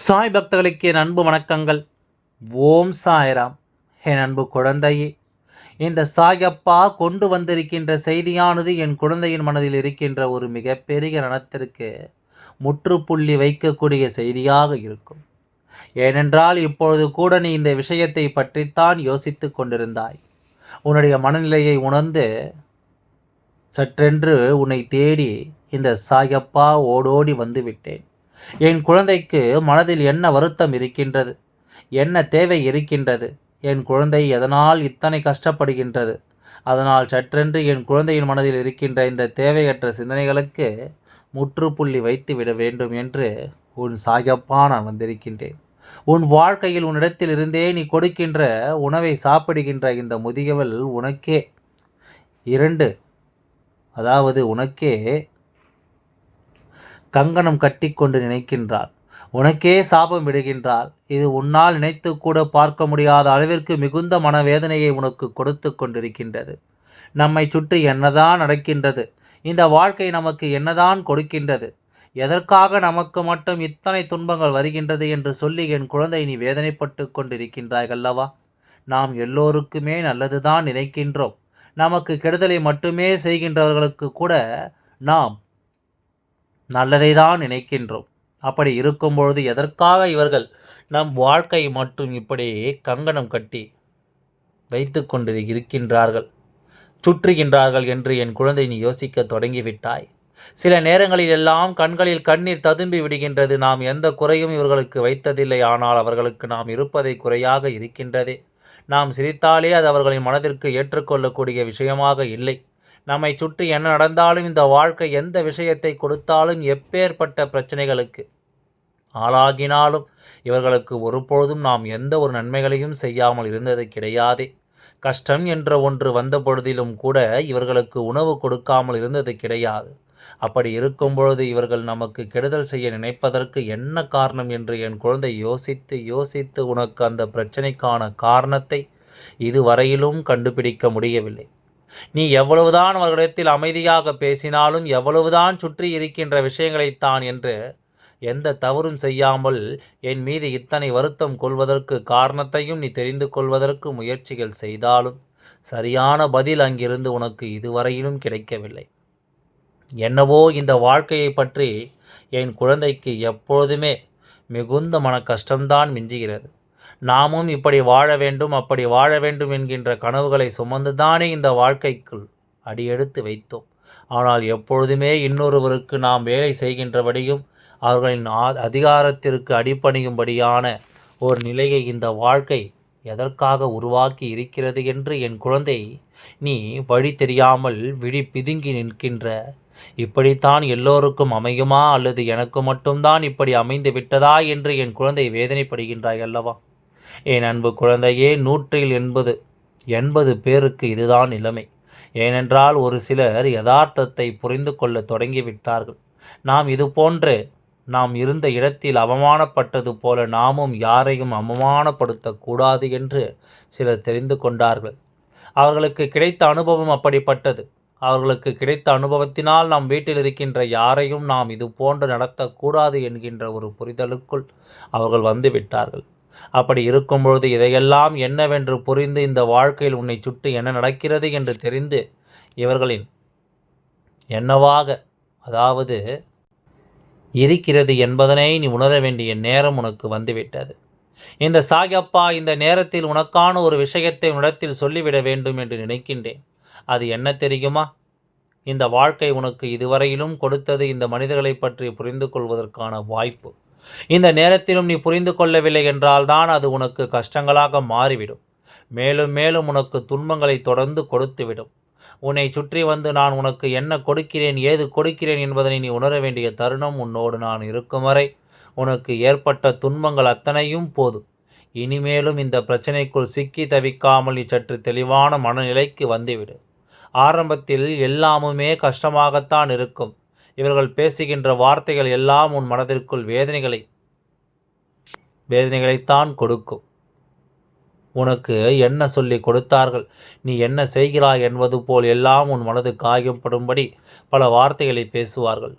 சாய் பக்தர்களுக்கு என் அன்பு வணக்கங்கள். ஓம் சாய்ராம். என் அன்பு குழந்தையே இந்த சாயப்பா கொண்டு வந்திருக்கின்ற செய்தியானது என் குழந்தையின் மனதில் இருக்கின்ற ஒரு மிகப்பெரிய நனத்திற்கு முற்றுப்புள்ளி வைக்கக்கூடிய செய்தியாக இருக்கும். ஏனென்றால் இப்பொழுது கூட நீ இந்த விஷயத்தை பற்றித்தான் யோசித்து கொண்டிருந்தாய். உன்னுடைய மனநிலையை உணர்ந்து சற்றென்று உன்னை தேடி இந்த சாயப்பா ஓடோடி வந்துவிட்டேன். என் குழந்தைக்கு மனதில் என்ன வருத்தம் இருக்கின்றது? என்ன தேவை இருக்கின்றது? என் குழந்தை எதனால் இத்தனை கஷ்டப்படுகின்றது? அதனால் சற்றென்று என் குழந்தையின் மனதில் இருக்கின்ற இந்த தேவையற்ற சிந்தனைகளுக்கு முற்றுப்புள்ளி வைத்து விட வேண்டும் என்று உன் சாயப்பா நான் வந்திருக்கின்றேன். உன் வாழ்க்கையில் உன்னிடத்தில் இருந்தே நீ கொடுக்கின்ற உணவை சாப்பிடுகின்ற இந்த முதியவள் உனக்கே. இரண்டு அதாவது உனக்கே கங்கணம் கட்டிக்கொண்டு நினைக்கின்றாள் உனக்கே சாபம் விடுகின்றாள் இது உன்னால் நினைத்து கூட பார்க்க முடியாத அளவிற்கு மிகுந்த மனவேதனையை உனக்கு கொடுத்து கொண்டிருக்கின்றது. நம்மை சுற்றி என்னதான் நடக்கின்றது? இந்த வாழ்க்கை நமக்கு என்னதான் கொடுக்கின்றது? எதற்காக நமக்கு மட்டும் இத்தனை துன்பங்கள் வருகின்றது என்று சொல்லி என் குழந்தை நீ வேதனைப்பட்டு கொண்டிருக்கின்றாய் அல்லவா? நாம் எல்லோருக்குமே நல்லதுதான் நினைக்கின்றோம். நமக்கு கெடுதலை மட்டுமே செய்கின்றவர்களுக்கு கூட நாம் நல்லதை தான் நினைக்கின்றோம். அப்படி இருக்கும்பொழுது எதற்காக இவர்கள் நம் வாழ்க்கை மட்டும் இப்படி கங்கணம் கட்டி வைத்து கொண்டு இருக்கின்றார்கள் சுற்றுகின்றார்கள் என்று என் குழந்தை நீ யோசிக்க தொடங்கிவிட்டாய். சில நேரங்களில் எல்லாம் கண்களில் கண்ணீர் ததும்பி விடுகின்றது. நாம் எந்த குறையும் இவர்களுக்கு வைத்ததில்லை. ஆனால் அவர்களுக்கு நாம் இருப்பதை குறையாக இருக்கின்றதே. நாம் சிரித்தாலே அது அவர்களின் மனதிற்கு ஏற்றுக்கொள்ளக்கூடிய விஷயமாக இல்லை. நம்மை சுற்றி என்ன நடந்தாலும் இந்த வாழ்க்கை எந்த விஷயத்தை கொடுத்தாலும் எப்பேற்பட்ட பிரச்சனைகளுக்கு ஆளாகினாலும் இவர்களுக்கு ஒருபொழுதும் நாம் எந்த ஒரு நன்மைகளையும் செய்யாமல் இருந்தது கிடையாதே. கஷ்டம் என்ற ஒன்று வந்த பொழுதிலும் கூட இவர்களுக்கு உணவு கொடுக்காமல் இருந்தது கிடையாது. அப்படி இருக்கும் பொழுது இவர்கள் நமக்கு கெடுதல் செய்ய நினைப்பதற்கு என்ன காரணம் என்று என் குழந்தை யோசித்து யோசித்து உனக்கு அந்த பிரச்சனைக்கான காரணத்தை இதுவரையிலும் கண்டுபிடிக்க முடியவில்லை. நீ எவ்வளவுதான் அவர்களிடத்தில் அமைதியாக பேசினாலும் எவ்வளவுதான் சுற்றி இருக்கின்ற விஷயங்களைத்தான் என்று எந்த தவறும் செய்யாமல் என் மீது இத்தனை வருத்தம் கொள்வதற்கு காரணத்தையும் நீ தெரிந்து கொள்வதற்கு முயற்சிகள் செய்தாலும் சரியான பதில் அங்கிருந்து உனக்கு இதுவரையிலும் கிடைக்கவில்லை. என்னவோ இந்த வாழ்க்கையை பற்றி என் குழந்தைக்கு எப்பொழுதுமே மிகுந்த மன கஷ்டம்தான் மிஞ்சுகிறது. நாமும் இப்படி வாழ வேண்டும் அப்படி வாழ வேண்டும் என்கின்ற கனவுகளை சுமந்துதானே இந்த வாழ்க்கைக்குள் அடியெடுத்து வைத்தோம். ஆனால் எப்பொழுதுமே இன்னொருவருக்கு நாம் வேலை செய்கின்றபடியும் அவர்களின் அதிகாரத்திற்கு அடிப்பணியும்படியான ஒரு நிலையை இந்த வாழ்க்கை எதற்காக உருவாக்கி இருக்கிறது என்று என் குழந்தை நீ வழி தெரியாமல் விழி பிதுங்கி நிற்கின்ற இப்படித்தான் எல்லோருக்கும் அமையுமா அல்லது எனக்கு மட்டும்தான் இப்படி அமைந்து விட்டதா என்று என் குழந்தை வேதனைப்படுகின்றாய் அல்லவா? என் அன்பு குழந்தையே நூற்றில் எண்பது எண்பது பேருக்கு இதுதான் நிலைமை. ஏனென்றால் ஒரு சிலர் யதார்த்தத்தை புரிந்து கொள்ள தொடங்கிவிட்டார்கள். நாம் இது போன்று நாம் இருந்த இடத்தில் அவமானப்பட்டது போல நாமும் யாரையும் அவமானப்படுத்தக்கூடாது என்று சிலர் தெரிந்து கொண்டார்கள். அவர்களுக்கு கிடைத்த அனுபவம் அப்படிப்பட்டது. அவர்களுக்கு கிடைத்த அனுபவத்தினால் நாம் வீட்டில் இருக்கின்ற யாரையும் நாம் இது போன்று நடத்தக்கூடாது என்கின்ற ஒரு புரிதலுக்குள் அவர்கள் வந்து விட்டார்கள். அப்படி இருக்கும்பொழுது இதையெல்லாம் என்னவென்று புரிந்து இந்த வாழ்க்கையில் உன்னை சுட்டு என்ன நடக்கிறது என்று தெரிந்து இவர்களின் என்னவாக அதாவது இருக்கிறது என்பதனை நீ உணர வேண்டிய நேரம் உனக்கு வந்துவிட்டது. இந்த சாயப்பா இந்த நேரத்தில் உனக்கான ஒரு விஷயத்தை உன்னிடத்தில் சொல்லிவிட வேண்டும் என்று நினைக்கின்றேன். அது என்ன தெரியுமா? இந்த வாழ்க்கை உனக்கு இதுவரையிலும் கொடுத்தது இந்த மனிதர்களை பற்றி புரிந்து கொள்வதற்கான வாய்ப்பு. இந்த நேரத்திலும் நீ புரிந்து கொள்ளவில்லை என்றால்தான் அது உனக்கு கஷ்டங்களாக மாறிவிடும். மேலும் மேலும் உனக்கு துன்பங்களை தொடர்ந்து கொடுத்துவிடும் உன்னை சுற்றி வந்து நான் உனக்கு என்ன கொடுக்கிறேன் ஏது கொடுக்கிறேன் என்பதனை நீ உணர வேண்டிய தருணம் உன்னோடு நான் இருக்கும் வரை உனக்கு ஏற்பட்ட துன்பங்கள் அத்தனையும் போதும். இனிமேலும் இந்த பிரச்சனைக்குள் சிக்கி தவிக்காமல் நீ சற்று தெளிவான மனநிலைக்கு வந்துவிடு. ஆரம்பத்தில் எல்லாமுமே கஷ்டமாகத்தான் இருக்கும். இவர்கள் பேசுகின்ற வார்த்தைகள் எல்லாம் உன் மனதிற்குள் வேதனைகளை வேதனைகளைத்தான் கொடுக்கும். உனக்கு என்ன சொல்லி கொடுத்தார்கள்? நீ என்ன செய்கிறாய் என்பது போல் எல்லாம் உன் மனது காயப்படும்படி பல வார்த்தைகளை பேசுவார்கள்.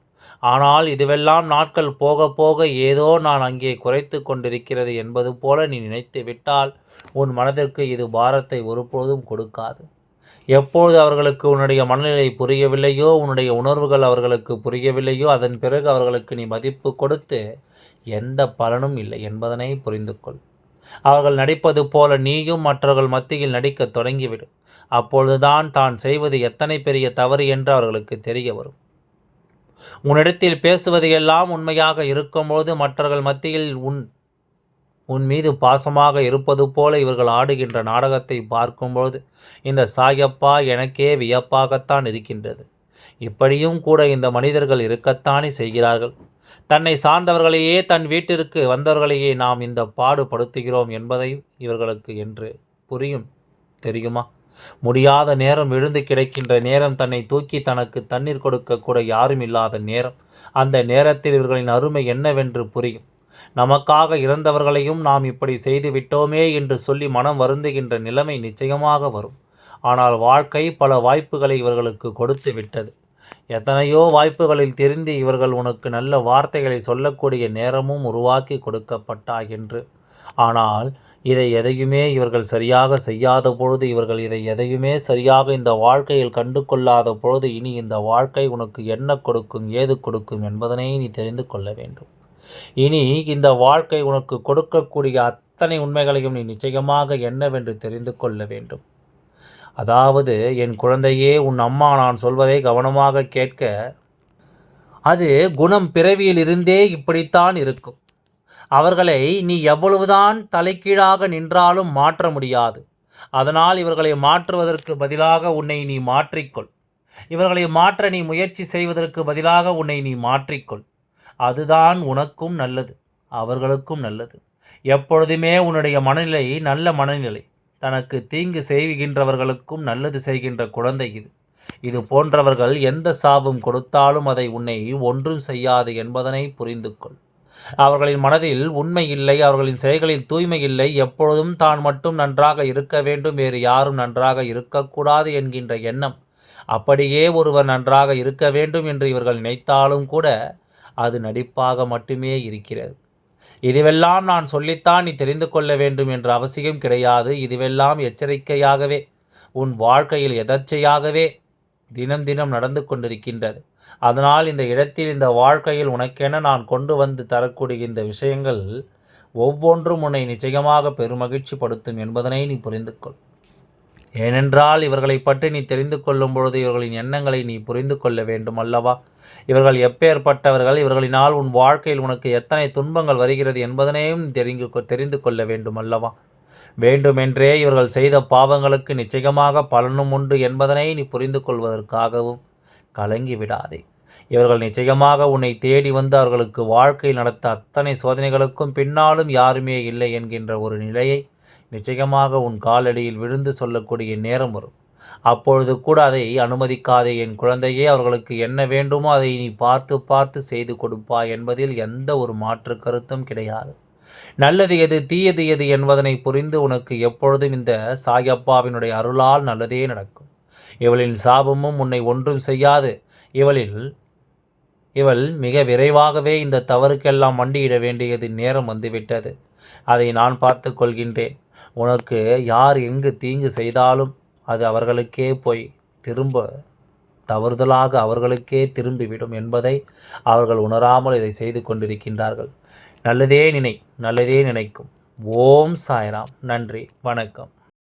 ஆனால் இதுவெல்லாம் நாட்கள் போக போக ஏதோ நான் அங்கே குறைத்து கொண்டிருக்கிறது என்பது போல நீ நினைத்து விட்டால் உன் மனதிற்கு இது பாரத்தை ஒருபோதும் கொடுக்காது. எப்பொழுது அவர்களுக்கு உன்னுடைய மனநிலை புரியவில்லையோ உன்னுடைய உணர்வுகள் அவர்களுக்கு புரியவில்லையோ அதன் பிறகு அவர்களுக்கு நீ மதிப்பு கொடுத்து எந்த பலனும் இல்லை என்பதனை புரிந்து கொள் அவர்கள் நடிப்பது போல நீயும் மற்றவர்கள் மத்தியில் நடிக்க தொடங்கிவிடு. அப்பொழுதுதான் தான் செய்வது எத்தனை பெரிய தவறு என்று அவர்களுக்கு தெரிய வரும். உன்னிடத்தில் பேசுவது எல்லாம் உண்மையாக இருக்கும்போது மற்றவர்கள் மத்தியில் உன் உன் மீது பாசமாக இருப்பது போல இவர்கள் ஆடுகின்ற நாடகத்தை பார்க்கும்போது இந்த சாயப்பா எனக்கே வியப்பாகத்தான் இருக்கின்றது. இப்படியும் கூட இந்த மனிதர்கள் இருக்கத்தானே செய்கிறார்கள். தன்னை சார்ந்தவர்களையே தன் வீட்டிற்கு வந்தவர்களையே நாம் இந்த பாடுபடுத்துகிறோம் என்பதை இவர்களுக்கு என்று புரியும் தெரியுமா? முடியாத நேரம் விழுந்து கிடைக்கின்ற நேரம் தன்னை தூக்கி தனக்கு தண்ணீர் கொடுக்க கூட யாரும் இல்லாத நேரம். அந்த நேரத்தில் இவர்களின் அருமை என்னவென்று புரியும். நமக்காக இறந்தவர்களையும் நாம் இப்படி செய்து விட்டோமே என்று சொல்லி மனம் வருந்துகின்ற நிலைமை நிச்சயமாக வரும். ஆனால் வாழ்க்கை பல வாய்ப்புகளை இவர்களுக்கு கொடுத்து விட்டது. எத்தனையோ வாய்ப்புகளில் தெரிந்து இவர்கள் உனக்கு நல்ல வார்த்தைகளை சொல்லக்கூடிய நேரமும் உருவாக்கி கொடுக்கப்பட்டா என்று ஆனால் இதை எதையுமே இவர்கள் சரியாக செய்யாத பொழுது இவர்கள் இதை எதையுமே சரியாக இந்த வாழ்க்கையில் கண்டு கொள்ளாத பொழுது இனி இந்த வாழ்க்கை உனக்கு என்ன கொடுக்கும் ஏது கொடுக்கும் என்பதனை நீ தெரிந்து கொள்ள வேண்டும். இனி இந்த வாழ்க்கை உனக்கு கொடுக்கக்கூடிய அத்தனை உண்மைகளையும் நீ நிச்சயமாக என்னவென்று தெரிந்து கொள்ள வேண்டும். அதாவது என் குழந்தையே உன் அம்மா நான் சொல்வதை கவனமாக கேட்க அது குணம் பிறவியில் இருந்தே இப்படித்தான் இருக்கும். அவர்களை நீ எவ்வளவுதான் தலைக்கீழாக நின்றாலும் மாற்ற முடியாது. அதனால் இவர்களை மாற்றுவதற்கு பதிலாக உன்னை நீ மாற்றிக்கொள். இவர்களை மாற்ற நீ முயற்சி செய்வதற்கு பதிலாக உன்னை நீ மாற்றிக்கொள். அதுதான் உனக்கும் நல்லது அவர்களுக்கும் நல்லது. எப்பொழுதுமே உன்னுடைய மனநிலை நல்ல மனநிலை. தனக்கு தீங்கு செய்கின்றவர்களுக்கும் நல்லது செய்கின்ற குழந்தை இது. இது போன்றவர்கள் எந்த சாபம் கொடுத்தாலும் அதை உன்னை ஒன்றும் செய்யாது என்பதனை புரிந்து கொள் அவர்களின் மனதில் உண்மை இல்லை அவர்களின் செயல்களில் தூய்மை இல்லை எப்பொழுதும் தான் மட்டும் நன்றாக இருக்க வேண்டும் வேறு யாரும் நன்றாக இருக்கக்கூடாது என்கின்ற எண்ணம். அப்படியே ஒருவர் நன்றாக இருக்க வேண்டும் என்று இவர்கள் நினைத்தாலும் கூட அது நடிப்பாக மட்டுமே இருக்கிறது. இதுவெல்லாம் நான் சொல்லித்தான் நீ தெரிந்து கொள்ள வேண்டும் என்ற அவசியம் கிடையாது. இதுவெல்லாம் எச்சரிக்கையாகவே உன் வாழ்க்கையில் எதர்ச்சையாகவே தினம் தினம் நடந்து கொண்டிருக்கின்றது. அதனால் இந்த இடத்தில் இந்த வாழ்க்கையில் உனக்கென நான் கொண்டு வந்து தரக்கூடிய இந்த விஷயங்கள் ஒவ்வொன்றும் உன்னை நிச்சயமாக பெருமகிழ்ச்சி படுத்தும் என்பதனை நீ புரிந்து கொள் ஏனென்றால் இவர்களை பற்றி நீ தெரிந்து கொள்ளும் பொழுது இவர்களின் எண்ணங்களை நீ புரிந்து கொள்ள வேண்டும் அல்லவா? இவர்கள் எப்பேற்பட்டவர்கள்? இவர்களினால் உன் வாழ்க்கையில் உனக்கு எத்தனை துன்பங்கள் வருகிறது என்பதனையும் தெரிந்து தெரிந்து கொள்ள வேண்டும் அல்லவா? வேண்டுமென்றே இவர்கள் செய்த பாவங்களுக்கு நிச்சயமாக பலனும் உண்டு என்பதனை நீ புரிந்து கொள்வதற்காகவும் கலங்கி விடாதே. இவர்கள் நிச்சயமாக உன்னை தேடி வந்து அவர்களுக்கு வாழ்க்கையில் நடத்த அத்தனை சோதனைகளுக்கும் பின்னாலும் யாருமே இல்லை என்கின்ற ஒரு நிலையை நிச்சயமாக உன் காலடியில் விழுந்து சொல்லக்கூடிய நேரம் வரும். அப்பொழுது கூட அதை அனுமதிக்காதே. என் குழந்தையே அவர்களுக்கு என்ன வேண்டுமோ அதை நீ பார்த்து பார்த்து செய்து கொடுப்பாய் என்பதில் எந்த ஒரு மாற்று கருத்தும் கிடையாது. நல்லது எது தீயது எது என்பதனை புரிந்து உனக்கு எப்பொழுதும் இந்த சாயப்பாவினுடைய அருளால் நல்லதே நடக்கும். இவளின் சாபமும் உன்னை ஒன்றும் செய்யாது. இவளில் இவள் மிக விரைவாகவே இந்த தவறுக்கெல்லாம் மண்டியிட வேண்டியது நேரம் வந்துவிட்டது. அதை நான் பார்த்து கொள்கின்றேன். உனக்கு யார் எங்கு தீங்கு செய்தாலும் அது அவர்களுக்கே போய் திரும்ப தவறுதலாக அவர்களுக்கே திரும்பிவிடும் என்பதை அவர்கள் உணராமல் இதை செய்து கொண்டிருக்கின்றார்கள். நல்லதே நினை நல்லதே நினைக்கும். ஓம் சாய்ராம். நன்றி. வணக்கம்.